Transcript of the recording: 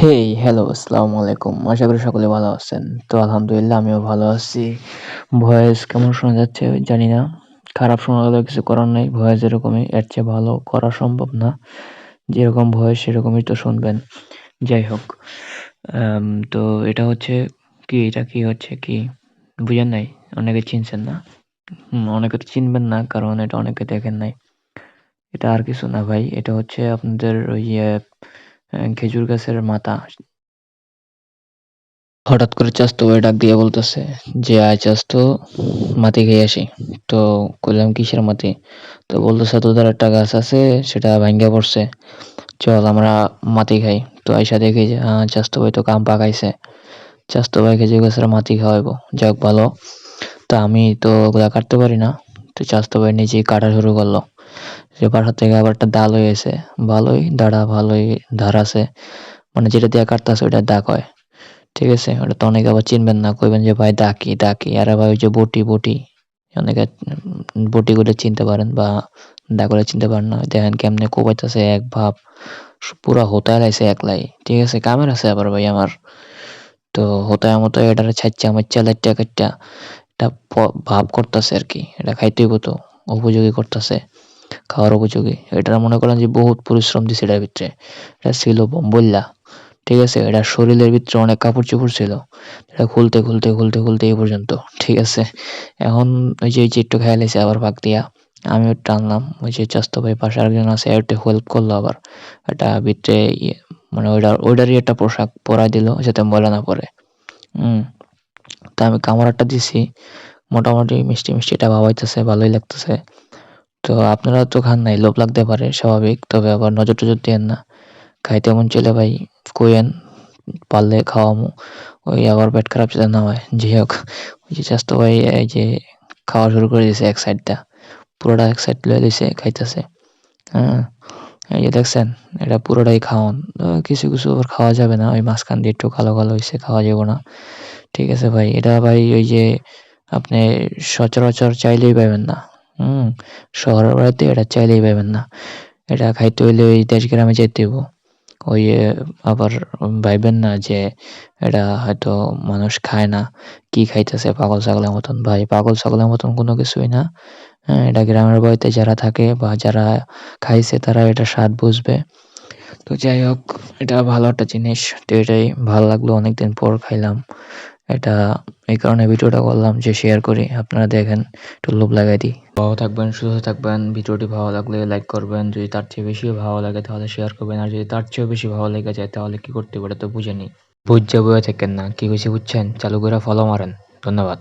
Hey hello আসসালামু আলাইকুম আশা করি সকলে ভালো আছেন। তো আলহামদুলিল্লাহ, আমিও ভালো আছি। ভয়েস কেমন শোনা যাচ্ছে জানি না। খারাপ শোনা গেলে কিছু করার নেই। ভয়েস এরকমই, এর চেয়ে ভালো করা সম্ভব না। যেরকম ভয়েস সেরকমই তো শুনবেন। যাই হোক তো এটা হচ্ছে কি, এটা কি হচ্ছে কি? বুঝেন নাই? অনেকে চিনছেন না। অনেকে তো চিনবেন না, কারণ এটা অনেকে দেখেন নাই। এটা আর কিছু না ভাই। এটা হচ্ছে আপনাদের ওই খেজুর গাছের মাথা। হঠাৎ করে চাস্তো ভাই ডাক দিয়ে বলতেছে যে, আয় চাস্তো, মাটি খেয়ে আসি। তো কইলাম, কিসের মাটি? তো বলতেছে তোদের একটা গাছ আছে, সেটা ভাঙ্গা পড়ছে। চল, আমরা মাটি খাই। তো আইসা দেখি যে হ্যাঁ চাস্তো ভাই তো কাম পাকাইছে। চাস্তো ভাই খেজুর গাছের মাটি খাওয়াইবো। যাক, ভালো। তা আমি তো ওগুলা কাটতে পারি না। তো চাস্তো ভাই নিজেই কাটা শুরু করল। সে বাসা থেকে আবার একটা ডাল হয়েছে ভালোই, দাঁড়া, ভালোই, ধার আছে। মানে যেটা দিয়ে কাটতেছে, ওইটা দাগ হয় ঠিক আছে? ওটা তো অনেকে আবার চিনবেন না, কইবেন যে ভাই ডাকি ডাকি আরে ভাই ওই যে বটি বটি। অনেকে বটি করে চিনতে পারেন বা দা করে চিনতে পারেন না। দেখেন কেমনে কোবাইতেছে এক ভাব। পুরা হোতায় লাইছে একলাই। ঠিক আছে? কামের আছে আবার ভাই আমার। তো হোতায় মতো এটারে ছাইচ্চা আমার লাইটটা কাটটা এটা ভাব করতেছে আর কি। এটা খাইতেই তো। উপযোগী করতেছে। খাওয়ার উপযোগী। এটা মনে করেন যে বহুত পরিশ্রম দিছে এটার ভিতরে। এটা ছিল বললা ঠিক আছে? এটা শরীরের ভিতরে অনেক কাপড় চোপড় ছিল। এটা খুলতে খুলতে খুলতে খুলতে এই পর্যন্ত, ঠিক আছে? এখন ওই যে একটু খেয়াল হয়েছে আবার ফাঁক দিয়া আমিও টানলাম ওই যে চাস্তো ভাই পাশে আরেকজন আছে একটু হেল্প করল আবার। এটা ভিতরে ইয়ে মানে ওইটার, ওইটারই একটা পোশাক পরাই দিল, যাতে ময়লা না পরে হুম, তা আমি কামড়াটা দিছি। মোটামুটি মিষ্টি মিষ্টি এটা ভাবাইতেছে, ভালোই লাগতেছে। তো আপনারা তো খান নাই, লোভ লাগতে পারে, স্বাভাবিক। তবে আবার নজর টজর দিয়েন না। খাইতে মন চলে ভাই কইেন পারলে খাওয়ামু। ওই আবার পেট খারাপ যাতে না হয়। যাই হোক, ওই যে স্বাস্থ্য ভাই এই যে খাওয়া শুরু করে দিয়েছে এক সাইডটা। পুরোটা এক সাইড লয়ে দিছে খাইতেছে। হ্যাঁ এই যে দেখছেন, এটা পুরোটাই খাওয়ান। কিছু কিছু আবার খাওয়া যাবে না, ওই মাঝখান দিয়ে একটু কালো কালো হয়েছে খাওয়া যাবে না। ঠিক আছে ভাই, এটা ভাই ওই যে আপনি সচরাচর চাইলেই পাবেন না। হুম, শহরের বাড়িতে এটা চাইলেই পাবেন না। এটা খাইতে হইলে ওই দেশ গ্রামে যেতে হইব। ওই আবার ভাইবেন না যে এটা হয়তো মানুষ খায় না। কি খাইতেছে পাগল ছাগলের মতন? ভাই, পাগল ছাগলের মতন কোনো কিছুই না। হ্যাঁ এটা গ্রামের বাড়িতে যারা থাকে বা যারা খাইছে তারা এটা স্বাদ বুঝবে। তো যাই হোক, এটা ভালো একটা জিনিস। তো এটাই ভালো লাগল, অনেকদিন পর খাইলাম। এটা এই কারণে ভিডিওটা করলাম যে শেয়ার করি, আপনারা দেখেন, একটু লোভ লাগাই দিই। ভালো থাকবেন, সুস্থ থাকবেন, ভিডিওটি ভালো লাগলে লাইক করবেন, যদি তার চেয়ে বেশি ভালো লাগে তাহলে শেয়ার করবেন, আর যদি তার চেয়েও বেশি ভালো লেগে যায় তাহলে কি করতে পারে তো বুঝে নিই। বুঝছে বয়ে থাকেন না, কি হয়েছে বুঝছেন? চালু করে ফলো মারেন, ধন্যবাদ।